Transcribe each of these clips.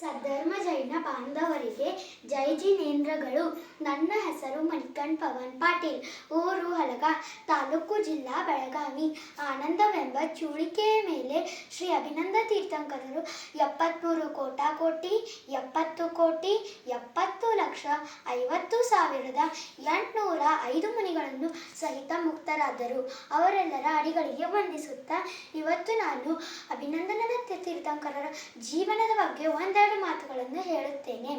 ಸದ್ಧರ್ಮ ಜೈನ ಬಾಂಧವರಿಗೆ ಜೈ ಜಿನೇಂದ್ರಗಳು. ನನ್ನ ಹೆಸರು ಮಣಿಕಣ್ ಪವನ್ ಪಾಟೀಲ್. ಊರು ಹಲಗ, ತಾಲೂಕು ಜಿಲ್ಲಾ ಬೆಳಗಾವಿ. ಆನಂದವೆಂಬ ಚೂಳಿಕೆಯ ಮೇಲೆ ಶ್ರೀ ಅಭಿನಂದ ತೀರ್ಥಂಕರರು ಎಪ್ಪತ್ತ್ಮೂರು ಕೋಟಾಕೋಟಿ ಎಪ್ಪತ್ತು ಕೋಟಿ, ಎಪ್ಪತ್ತು ಲಕ್ಷ, ಐವತ್ತು ಸಾವಿರದ ಎಂಟುನೂರ ಐದು ಮನಿಗಳನ್ನು ಸಹಿತ ಮುಕ್ತರಾದರು. ಅವರೆಲ್ಲರ ಅಡಿಗಳಿಗೆ ವಂದಿಸುತ್ತಾ, ಇವತ್ತು ನಾನು ಅಭಿನಂದನ ತೀರ್ಥಂಕರರ ಜೀವನದ ಬಗ್ಗೆ ಒಂದೆರಡು ಮಾತುಗಳನ್ನು ಹೇಳುತ್ತೇನೆ.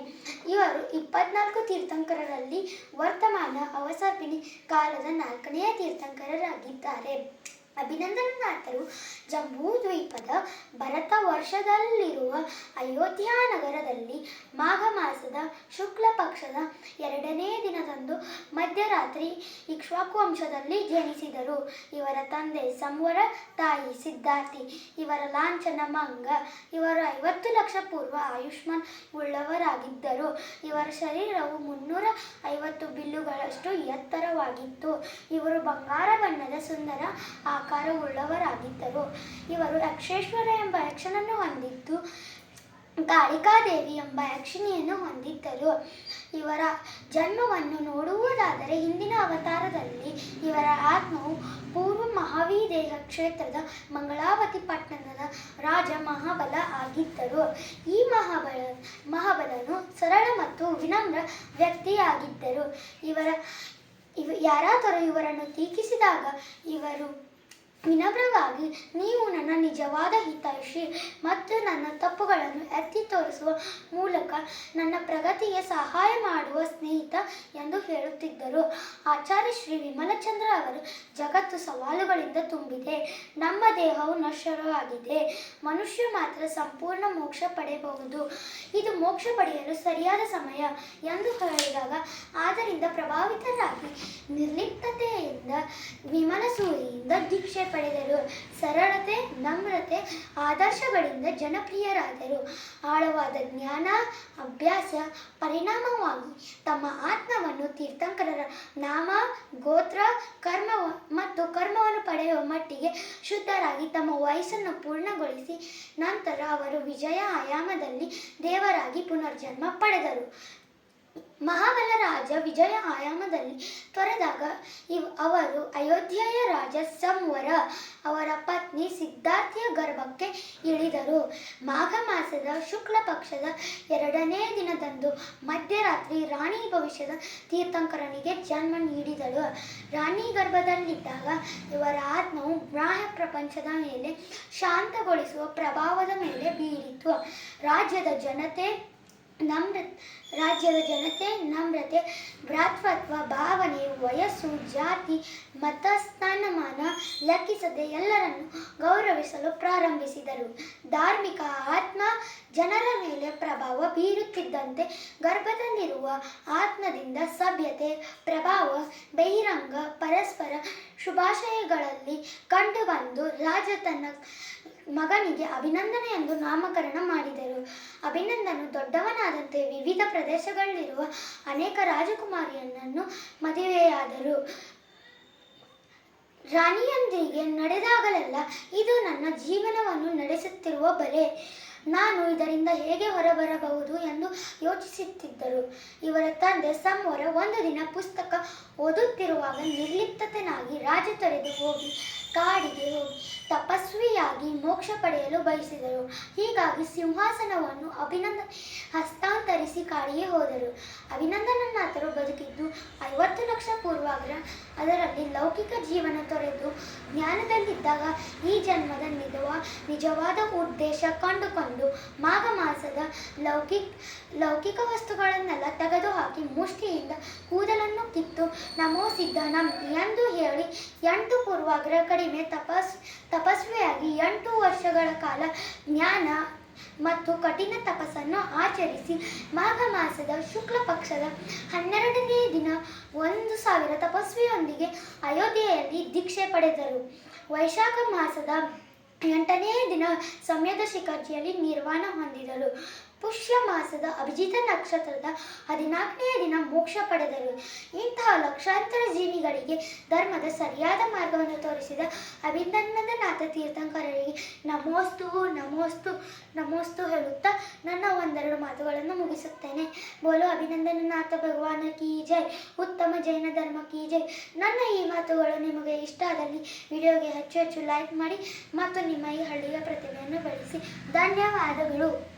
ಇವರು ಇಪ್ಪತ್ನಾಲ್ಕು ತೀರ್ಥಂಕರರಲ್ಲಿ ವರ್ತಮಾನ ಅವಸರ್ಪಿಣಿ ಕಾಲದ ನಾಲ್ಕನೆಯ ತೀರ್ಥಂಕರರಾಗಿದ್ದಾರೆ. ಅಭಿನಂದನನಾಥರು ಜಂಬೂ ದ್ವೀಪದ ಭರತ ವರ್ಷದಲ್ಲಿರುವ ಅಯೋಧ್ಯ ನಗರದಲ್ಲಿ ಮಾಘ ಮಾಸದ ಶುಕ್ಲ ಪಕ್ಷದ ಎರಡನೇ ದಿನದಂದು ಮಧ್ಯರಾತ್ರಿ ಇಕ್ಷ್ವಾಕುವಂಶದಲ್ಲಿ ಜನಿಸಿದರು. ಇವರ ತಂದೆ ಸಂವರ ತಾಯಿ ಸಿದ್ಧಾರ್ಥಿ, ಇವರ ಲಾಂಛನ ಮಂಗ, ಇವರು ಐವತ್ತು ಲಕ್ಷ ಪೂರ್ವ ಆಯುಷ್ಮಾನ್ ಉಳ್ಳವರಾಗಿದ್ದರು. ಇವರ ಶರೀರವು ಮುನ್ನೂರ ಐವತ್ತು ಬಿಲ್ಲುಗಳಷ್ಟು ಎತ್ತರವಾಗಿತ್ತು. ಇವರು ಬಂಗಾರ ಬಣ್ಣದ ಸುಂದರ ಆಕಾರವುಳ್ಳವರಾಗಿದ್ದರು. ಇವರು ಯಕ್ಷೇಶ್ವರ ಎಂಬ ಯಕ್ಷನನ್ನು ಹೊಂದಿದ್ದು, ಕಾಳಿಕಾದೇವಿ ಎಂಬ ಯಕ್ಷಿಣಿಯನ್ನು ಹೊಂದಿದ್ದರು. ಇವರ ಜನ್ಮವನ್ನು ನೋಡುವುದಾದರೆ ಹಿಂದಿನ ಅವತಾರದಲ್ಲಿ ಇವರ ಆತ್ಮವು ಪೂರ್ವ ಮಹಾವೀದೇಹ ಕ್ಷೇತ್ರದ ಮಂಗಳಾವತಿ ಪಟ್ಟಣದ ರಾಜ ಮಹಾಬಲ ಆಗಿದ್ದರು. ಈ ಮಹಾಬಲ, ಮಹಾಬಲನು ಸರಳ ಮತ್ತು ವಿನಮ್ರ ವ್ಯಕ್ತಿಯಾಗಿದ್ದರು. ಇವರ, ಇವ, ಯಾರಾದರೂ ಇವರನ್ನು ಟೀಕಿಸಿದಾಗ ಇವರು ವಿನಮ್ರವಾಗಿ, ನೀವು ನನ್ನ ನಿಜವಾದ ಹಿತೈಷಿ ಮತ್ತು ನನ್ನ ತಪ್ಪುಗಳನ್ನು ಎತ್ತಿ ತೋರಿಸುವ ಮೂಲಕ ನನ್ನ ಪ್ರಗತಿಗೆ ಸಹಾಯ ಮಾಡುವ ಸ್ನೇಹಿತ ಎಂದು ಹೇಳುತ್ತಿದ್ದರು. ಆಚಾರ್ಯ ಶ್ರೀ ವಿಮಲಚಂದ್ರ ಅವರು, ಜಗತ್ತು ಸವಾಲುಗಳಿಂದ ತುಂಬಿದೆ, ನಮ್ಮ ದೇಹವು ನಶ್ವರವಾಗಿದೆ, ಮನುಷ್ಯ ಮಾತ್ರ ಸಂಪೂರ್ಣ ಮೋಕ್ಷ ಪಡೆಯಬಹುದು, ಇದು ಮೋಕ್ಷ ಪಡೆಯಲು ಸರಿಯಾದ ಸಮಯ ಎಂದು ಹೇಳಿದಾಗ, ಆದ್ದರಿಂದ ಪ್ರಭಾವಿತರಾಗಿ ನಿರ್ಲಿಪ್ತತೆಯಿಂದ ವಿಮಲ ಸೂರಿಯಿಂದ ದೀಕ್ಷೆ ಪಡೆದರು. ಸರಳತೆ, ನಮ್ರತೆ, ಆದರ್ಶಗಳಿಂದ ಜನಪ್ರಿಯರಾದರು. ಆಳವಾದ ಜ್ಞಾನ, ಅಭ್ಯಾಸ, ಪರಿಣಾಮವಾಗಿ ತಮ್ಮ ಆತ್ಮವನ್ನು ತೀರ್ಥಂಕರರ ನಾಮ, ಗೋತ್ರ, ಕರ್ಮ ಮತ್ತು ಕರ್ಮವನ್ನು ಪಡೆಯುವ ಮಟ್ಟಿಗೆ ಶುದ್ಧರಾಗಿ ತಮ್ಮ ವಯಸ್ಸನ್ನು ಪೂರ್ಣಗೊಳಿಸಿ ನಂತರ ಅವರು ವಿಜಯ ಆಯಾಮದಲ್ಲಿ ದೇವರಾಗಿ ಪುನರ್ಜನ್ಮ ಪಡೆದರು. ಮಹಾಬಲ ರಾಜ ವಿಜಯ ಆಯಾಮದಲ್ಲಿ ತೊರೆದಾಗ ಇವ್ ಅವರು ಅಯೋಧ್ಯೆಯ ರಾಜ ಸಂವರ ಅವರ ಪತ್ನಿ ಸಿದ್ಧಾರ್ಥಿಯ ಗರ್ಭಕ್ಕೆ ಇಳಿದರು. ಮಾಘ ಮಾಸದ ಶುಕ್ಲ ಪಕ್ಷದ ಎರಡನೇ ದಿನದಂದು ಮಧ್ಯರಾತ್ರಿ ರಾಣಿ ಭವಿಷ್ಯದ ತೀರ್ಥಂಕರನಿಗೆ ಜನ್ಮ ನೀಡಿದಳು. ರಾಣಿ ಗರ್ಭದಲ್ಲಿದ್ದಾಗ ಇವರ ಆತ್ಮವು ಬಾಹ್ಯ ಪ್ರಪಂಚದ ಮೇಲೆ ಶಾಂತಗೊಳಿಸುವ ಪ್ರಭಾವದ ಮೇಲೆ ಬೀರಿತು. ರಾಜ್ಯದ ಜನತೆ ನಮ್ರ ರಾಜ್ಯದ ಜನತೆ, ನಮ್ರತೆ, ಭ್ರಾತೃತ್ವ, ಭಾವನೆ, ವಯಸ್ಸು, ಜಾತಿ, ಮತ, ಸ್ಥಾನಮಾನ ಲೆಕ್ಕಿಸದೆ ಎಲ್ಲರನ್ನು ಗೌರವಿಸಲು ಪ್ರಾರಂಭಿಸಿದರು. ಧಾರ್ಮಿಕ ಆತ್ಮ ಜನರ ಮೇಲೆ ಪ್ರಭಾವ ಬೀರುತ್ತಿದ್ದಂತೆ ಗರ್ಭದಲ್ಲಿರುವ ಆತ್ಮದಿಂದ ಸಭ್ಯತೆ, ಪ್ರಭಾವ, ಬಹಿರಂಗ, ಪರಸ್ಪರ ಶುಭಾಶಯಗಳಲ್ಲಿ ಕಂಡುಬಂದು ರಾಜ ತನ್ನ ಮಗನಿಗೆ ಅಭಿನಂದನೆ ಎಂದು ನಾಮಕರಣ ಮಾಡಿದರು. ಅಭಿನಂದನು ದೊಡ್ಡವನಾದಂತೆ ವಿವಿಧ ಪ್ರದೇಶಗಳಲ್ಲಿರುವ ಅನೇಕ ರಾಜಕುಮಾರಿಯರನ್ನು ಮದುವೆಯಾದರು. ರಾಣಿಯೊಂದಿಗೆ ನಡೆದಾಗಲೆಲ್ಲ ಇದು ನನ್ನ ಜೀವನವನ್ನು ನಡೆಸುತ್ತಿರುವ ಬಲೆ. ನಾನು ಇದರಿಂದ ಹೇಗೆ ಹೊರಬರಬಹುದು ಎಂದು ಯೋಚಿಸುತ್ತಿದ್ದರು. ಇವರ ತಂದೆ ಸಂವರ ಒಂದು ದಿನ ಪುಸ್ತಕ ಓದುತ್ತಿರುವಾಗ ನಿರ್ಲಿಪ್ತತನಾಗಿ ರಾಜ ತೊರೆದು ಹೋಗಿ ಕಾಡಿಗೆ ಹೋಗಿ ತಪಸ್ವಿಯಾಗಿ ಮೋಕ್ಷ ಪಡೆಯಲು ಬಯಸಿದರು. ಹೀಗಾಗಿ ಸಿಂಹಾಸನವನ್ನು ಅಭಿನಂದ, ಹಸ್ತಾಂತರಿಸಿ ಕಾಡಿಗೆ ಹೋದರು. ಅಭಿನಂದನನಾಥರು ಬದುಕಿದ್ದು ಐವತ್ತು ಲಕ್ಷ ಪೂರ್ವಾಗ್ರ. ಅದರಲ್ಲಿ ಲೌಕಿಕ ಜೀವನ ತೊರೆದು ಜ್ಞಾನದಲ್ಲಿದ್ದಾಗ ಈ ಜನ್ಮದ ನಿಜವ, ನಿಜವಾದ ಉದ್ದೇಶ ಕಂಡುಕೊಂಡು ಮಾಘ ಮಾಸದ ಲೌಕಿಕ ಲೌಕಿಕ ವಸ್ತುಗಳನ್ನೆಲ್ಲ ತೆಗೆದುಹಾಕಿ ಮುಷ್ಟಿಯಿಂದ ಕೂದಲನ್ನು ಕಿತ್ತು, ನಮೋ ಸಿದ್ಧನಂ ಎಂದು ಹೇಳಿ ಎಂಟು ಪೂರ್ವಾಗ್ರಹ, ಕಡಿಮೆ ತಪಸ್, ತಪಸ್ವಿಯಾಗಿ ಎಂಟು ವರ್ಷಗಳ ಕಾಲ ಜ್ಞಾನ ಮತ್ತು ಕಠಿಣ ತಪಸ್ಸನ್ನು ಆಚರಿಸಿ ಮಾಘ ಮಾಸದ ಶುಕ್ಲ ಪಕ್ಷದ ಹನ್ನೆರಡನೇ ದಿನ ಒಂದು ಸಾವಿರ ತಪಸ್ವಿಯೊಂದಿಗೆ ಅಯೋಧ್ಯೆಯಲ್ಲಿ ದೀಕ್ಷೆ ಪಡೆದರು. ವೈಶಾಖ ಮಾಸದ ಎಂಟನೇ ದಿನ ಸಮ್ಯದ ಶಿಖರ್ಜಿಯಲ್ಲಿ ನಿರ್ವಾಣ ಹೊಂದಿದರು. ಪುಷ್ಯ ಮಾಸದ ಅಭಿಜಿತ ನಕ್ಷತ್ರದ ಹದಿನಾಲ್ಕನೆಯ ದಿನ ಮೋಕ್ಷ ಪಡೆದರು. ಇಂತಹ ಲಕ್ಷಾಂತರ ಜೀವಿಗಳಿಗೆ ಧರ್ಮದ ಸರಿಯಾದ ಮಾರ್ಗವನ್ನು ತೋರಿಸಿದ ಅಭಿನಂದನಾಥ ತೀರ್ಥಂಕರರಿಗೆ ನಮೋಸ್ತು ನಮೋಸ್ತು ನಮೋಸ್ತು ಹೇಳುತ್ತಾ ನನ್ನ ಒಂದೆರಡು ಮಾತುಗಳನ್ನು ಮುಗಿಸುತ್ತೇನೆ. ಬೋಲೋ ಅಭಿನಂದನನಾಥ ಭಗವಾನ ಕಿ ಜೈ, ಉತ್ತಮ ಜೈನ ಧರ್ಮ ಕಿ ಜೈ. ನನ್ನ ಈ ಮಾತುಗಳು ನಿಮಗೆ ಇಷ್ಟ ಆದಲ್ಲಿ ವಿಡಿಯೋಗೆ ಹೆಚ್ಚು ಹೆಚ್ಚು ಲೈಕ್ ಮಾಡಿ ಮತ್ತು ನಿಮ್ಮ ಈ ಹಳ್ಳಿಯ ಪ್ರತಿಭೆಯನ್ನು ಬೆಳೆಸಿ. ಧನ್ಯವಾದಗಳು.